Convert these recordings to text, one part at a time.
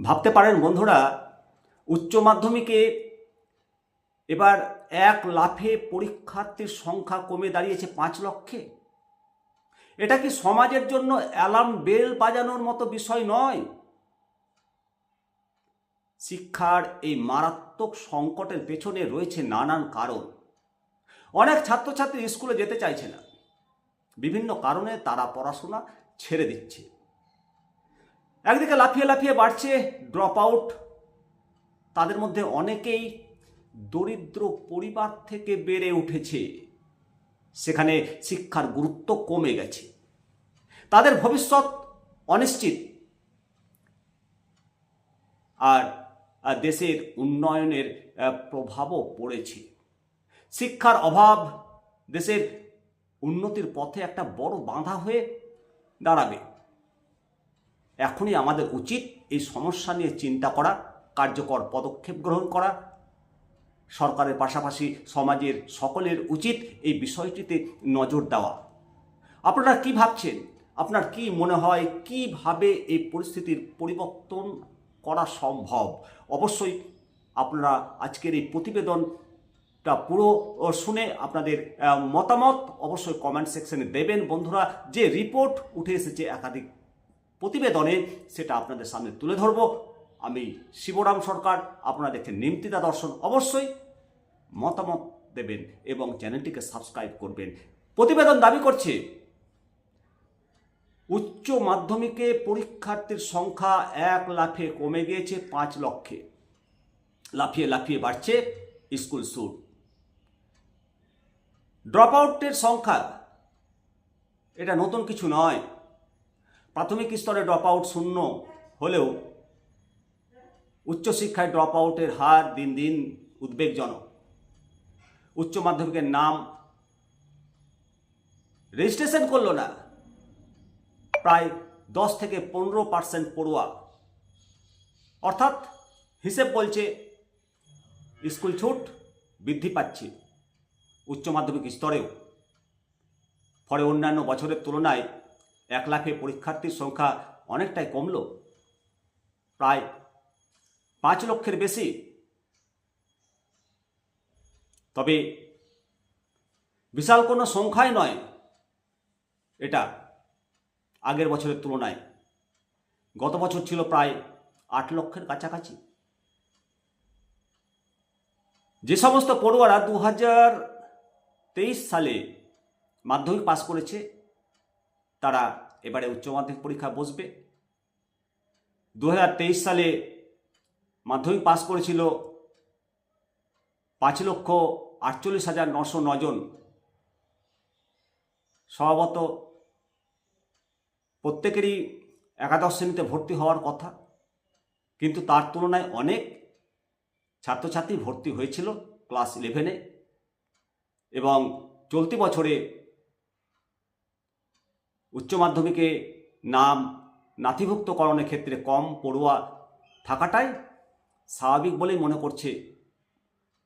ভাবতে পারেন বন্ধুরা, উচ্চ মাধ্যমিকে এবার এক লাফে পরীক্ষার্থীর সংখ্যা কমে দাঁড়িয়েছে পাঁচ লক্ষে। এটা কি সমাজের জন্য অ্যালার্ম বেল বাজানোর মতো বিষয় নয়? শিক্ষার এই মারাত্মক সংকটের পেছনে রয়েছে নানান কারণ। অনেক ছাত্রছাত্রী স্কুলে যেতে চাইছে না। বিভিন্ন কারণে তারা পড়াশোনা ছেড়ে দিচ্ছে। একদিকে লাফিয়ে লাফিয়ে বাড়ছে ড্রপ আউট তাদের মধ্যে অনেকেই দরিদ্র পরিবার থেকে বেড়ে উঠেছে। সেখানে শিক্ষার গুরুত্ব কমে গেছে। তাদের ভবিষ্যৎ অনিশ্চিত। আর দেশের উন্নয়নের প্রভাবও পড়েছে। শিক্ষার অভাব দেশের উন্নতির পথে একটা বড় বাধা হয়ে দাঁড়াবে। এখনই আমাদের উচিত এই সমস্যা নিয়ে চিন্তা করা, কার্যকর পদক্ষেপ গ্রহণ করা। সরকারের পাশাপাশি সমাজের সকলের উচিত এই বিষয়টিতে নজর দেওয়া। আপনারা কি ভাবছেন? আপনার কি মনে হয় কীভাবে এই পরিস্থিতির পরিবর্তন করা সম্ভব? অবশ্যই আপনারা আজকের এই প্রতিবেদনটা পুরো শুনে আপনাদের মতামত অবশ্যই কমেন্ট সেকশনে দেবেন। বন্ধুরা, যে রিপোর্ট উঠে এসেছে একাধিক প্রতিবেদনে সেটা আপনাদের সামনে তুলে ধরব। আমি শিবরাম সরকার, আপনারা দেখছেন নিমতিদা দর্শন। অবশ্যই মতামত দেবেন এবং চ্যানেলটিকে সাবস্ক্রাইব করবেন। প্রতিবেদন দাবি করছে, উচ্চ মাধ্যমিকে পরীক্ষার্থীর সংখ্যা এক লাফে কমে গিয়েছে পাঁচ লক্ষে। লাফিয়ে লাফিয়ে বাড়ছে স্কুল সুট ড্রপ আউটের সংখ্যা, এটা নতুন কিছু নয়। প্রাথমিক স্তরে ড্রপ আউট শূন্য হলেও উচ্চশিক্ষায় ড্রপ আউটের হার দিন দিন উদ্বেগজনক। উচ্চ মাধ্যমিকের নাম রেজিস্ট্রেশন করল না। প্রায় দশ থেকে পনেরো পার্সেন্ট পড়ুয়া। অর্থাৎ হিসেব বলছে স্কুল ছুট বৃদ্ধি পাচ্ছে উচ্চ মাধ্যমিক স্তরেও। ফলে অন্যান্য বছরের তুলনায় এক লাখে পরীক্ষার্থীর সংখ্যা অনেকটাই কমল। প্রায় পাঁচ লক্ষের বেশি। তবে বিশাল কোনো সংখ্যাই নয় এটা আগের বছরের তুলনায়। গত বছর ছিল প্রায় আট লক্ষের কাছাকাছি। যে সমস্ত পড়ুয়ারা দু হাজার তেইশ সালে মাধ্যমিক পাশ করেছে, তারা এবারে উচ্চ মাধ্যমিক পরীক্ষা বসবে। দু হাজার তেইশ সালে মাধ্যমিক পাশ করেছিল পাঁচ লক্ষ আটচল্লিশ হাজার নশো নজন স্বভাবত প্রত্যেকেরই একাদশ শ্রেণীতে ভর্তি হওয়ার কথা, কিন্তু তার তুলনায় অনেক ছাত্রছাত্রী ভর্তি হয়েছিল ক্লাস ইলেভেনে এবং চলতি বছরে উচ্চ মাধ্যমিকে নাম নাতিভুক্তকরণের ক্ষেত্রে কম পড়ুয়া থাকাটাই স্বাভাবিক বলেই মনে করছে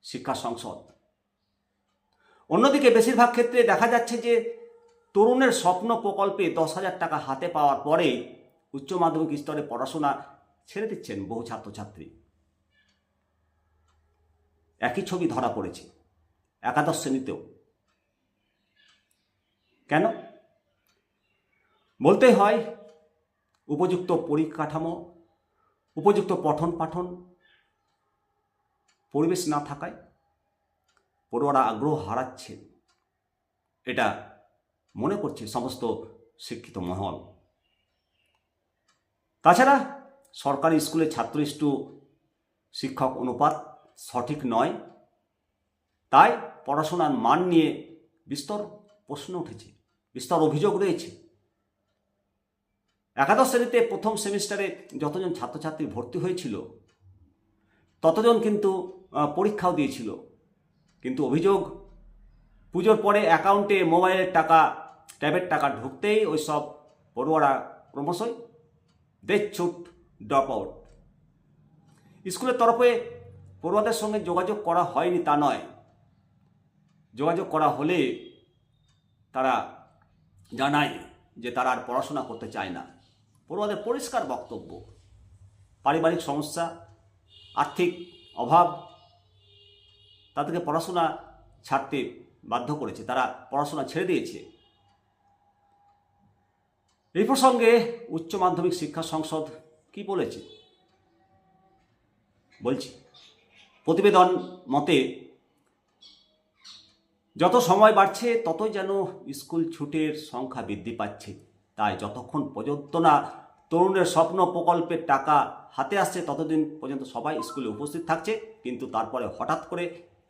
শিক্ষা সংসদ। অন্যদিকে বেশিরভাগ ক্ষেত্রে দেখা যাচ্ছে যে তরুণের স্বপ্ন প্রকল্পে দশ হাজার টাকা হাতে পাওয়ার পরে উচ্চ মাধ্যমিক স্তরে পড়াশোনা ছেড়ে দিচ্ছেন বহু ছাত্রছাত্রী। একই ছবি ধরা পড়েছে একাদশ শ্রেণীতেও। কেন? বলতে হয়, উপযুক্ত পরিকাঠামো, উপযুক্ত পঠন পাঠন, পরিবেশ না থাকায় পড়ুয়ারা আগ্রহ হারাচ্ছে এটা মনে করছে সমস্ত শিক্ষিত মহল। তাছাড়া সরকারি স্কুলে ছাত্র স্টু শিক্ষক অনুপাত সঠিক নয়। তাই পড়াশোনার মান নিয়ে বিস্তর প্রশ্ন উঠেছে, বিস্তর অভিযোগ রয়েছে। একাদশ শ্রেণীতে প্রথম সেমিস্টারে যতজন ছাত্রছাত্রী ভর্তি হয়েছিল, ততজন কিন্তু পরীক্ষাও দিয়েছিল। কিন্তু অভিযোগ, পুজোর পরে অ্যাকাউন্টে মোবাইলের টাকা ট্যাবের টাকা ঢুকতেই ওই সব পড়ুয়ারা ক্রমশই দেশ ছুট ড্রপ আউট স্কুলের তরফে পড়ুয়াদের সঙ্গে যোগাযোগ করা হয়নি তা নয়। যোগাযোগ করা হলে তারা জানায় যে তারা আর পড়াশোনা করতে চায় না। পড়ুয়াদের পরিষ্কার বক্তব্য। পারিবারিক সমস্যা, আর্থিক অভাব, তাদেরকে পড়াশোনা ছাড়তে বাধ্য করেছে, তারা পড়াশোনা ছেড়ে দিয়েছে। এই প্রসঙ্গে উচ্চ মাধ্যমিক শিক্ষা সংসদ কি বলেছে? বলছি, প্রতিবেদন মতে, যত সময় বাড়ছে, ততই যেন স্কুল ছুটের সংখ্যা বৃদ্ধি পাচ্ছে। তাই যতক্ষণ পর্যন্ত না তরুণের স্বপ্ন প্রকল্পের টাকা হাতে আসছে, ততদিন পর্যন্ত সবাই স্কুলে উপস্থিত থাকছে। কিন্তু তারপরে হঠাৎ করে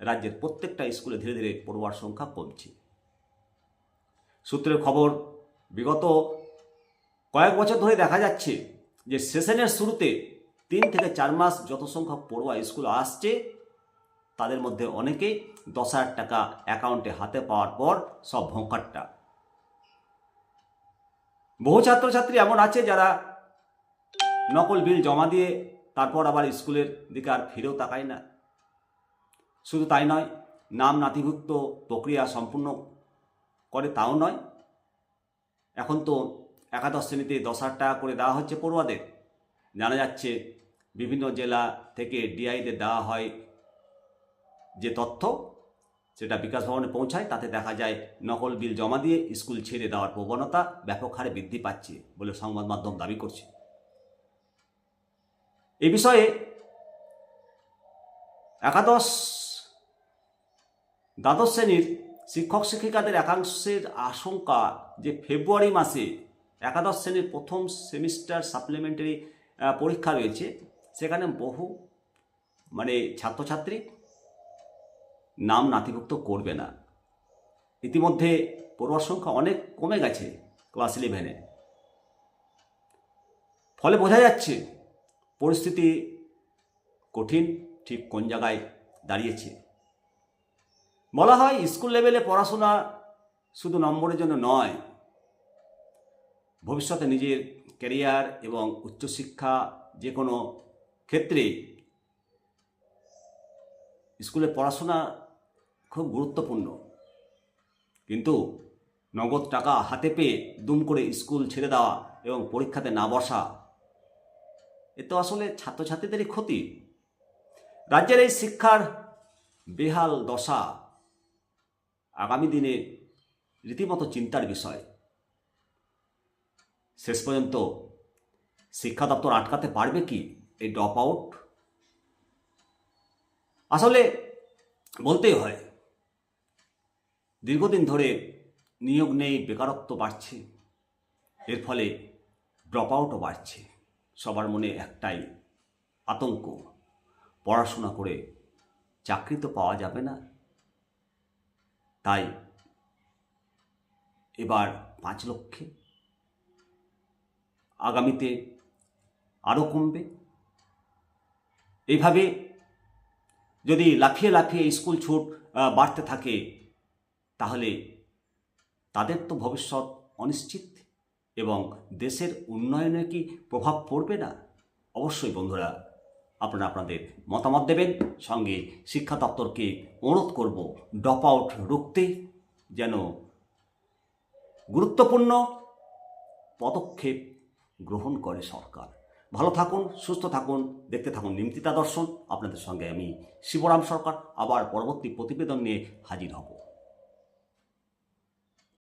রাজ্যের প্রত্যেকটা স্কুলে ধীরে ধীরে পড়ুয়ার সংখ্যা কমছে। সূত্রের খবর, বিগত কয়েক বছর ধরে দেখা যাচ্ছে যে সেশনের শুরুতে তিন থেকে চার মাস যত সংখ্যক পড়ুয়া স্কুল আসছে, তাদের মধ্যে অনেকেই দশ হাজার টাকা অ্যাকাউন্টে হাতে পাওয়ার পর সব ভোঁকারটা বহু ছাত্রছাত্রী এমন আছে যারা নকল বিল জমা দিয়ে তারপর আবার স্কুলের দিকে আর ফিরেও তাকায় না। শুধু তাই নয়, নাম নাতিভুক্ত প্রক্রিয়া সম্পূর্ণ করে তাও নয়। এখন তো একাদশ শ্রেণীতে দশ হাজার টাকা করে দেওয়া হচ্ছে পড়ুয়াদের। জানা যাচ্ছে বিভিন্ন জেলা থেকে ডিআইদের দেওয়া হয় যে তথ্য। সেটা বিকাশ ভবনে পৌঁছায়, তাতে দেখা যায় নকল বিল জমা দিয়ে স্কুল ছেড়ে দেওয়ার প্রবণতা ব্যাপক হারে বৃদ্ধি পাচ্ছে বলে সংবাদ মাধ্যম দাবি করছে। এ বিষয়ে একাদশ দ্বাদশ শ্রেণির শিক্ষক শিক্ষিকাদের একাংশের আশঙ্কা যে ফেব্রুয়ারি মাসে একাদশ শ্রেণির প্রথম সেমিস্টার সাপ্লিমেন্টারি পরীক্ষা রয়েছে। সেখানে বহু মানে ছাত্রছাত্রী নাম নাতিভুক্ত করবে না। ইতিমধ্যে পড়ুয়ার সংখ্যা অনেক কমে গেছে ক্লাস ইলেভেনে। ফলে বোঝা যাচ্ছে পরিস্থিতি কঠিন, ঠিক কোন জায়গায় দাঁড়িয়েছে। বলা হয় স্কুল লেভেলে পড়াশোনা শুধু নম্বরের জন্য নয়, ভবিষ্যতে নিজের ক্যারিয়ার এবং উচ্চশিক্ষা যে কোনো ক্ষেত্রে স্কুলে পড়াশোনা খুব গুরুত্বপূর্ণ। কিন্তু নগদ টাকা হাতে পেয়ে দুম করে স্কুল ছেড়ে দেওয়া এবং পরীক্ষাতে না বসা, এ তো আসলে ছাত্রছাত্রীদেরই ক্ষতি। রাজ্যের এই শিক্ষার বেহাল দশা আগামী দিনে রীতিমতো চিন্তার বিষয়। শেষ পর্যন্ত শিক্ষা দপ্তর আটকাতে পারবে কি এই ড্রপ আউট? আসলে বলতেই হয় দীর্ঘদিন ধরে নিয়োগ নেই, বেকারত্ব বাড়ছে। এর ফলে ড্রপ আউটও বাড়ছে। সবার মনে একটাই আতঙ্ক, পড়াশোনা করে চাকরি তো পাওয়া যাবে না। তাই এবার পাঁচ লক্ষে। আগামীতে আরও কমবে। এইভাবে যদি লাফিয়ে লাফিয়ে স্কুল ছুট বাড়তে থাকে তাহলে তাদের তো ভবিষ্যৎ অনিশ্চিত এবং দেশের উন্নয়নে কি প্রভাব পড়বে না? অবশ্যই বন্ধুরা, আপনারা আপনাদের মতামত দেবেন। সঙ্গে শিক্ষা দপ্তরকে অনুরোধ করব ড্রপ আউট রুখতে যেন গুরুত্বপূর্ণ পদক্ষেপ গ্রহণ করে সরকার। ভালো থাকুন, সুস্থ থাকুন, দেখতে থাকুন নিমতিতা দর্শন। আপনাদের সঙ্গে আমি শিবরাম সরকার, আবার পরবর্তী প্রতিবেদন নিয়ে হাজির হব।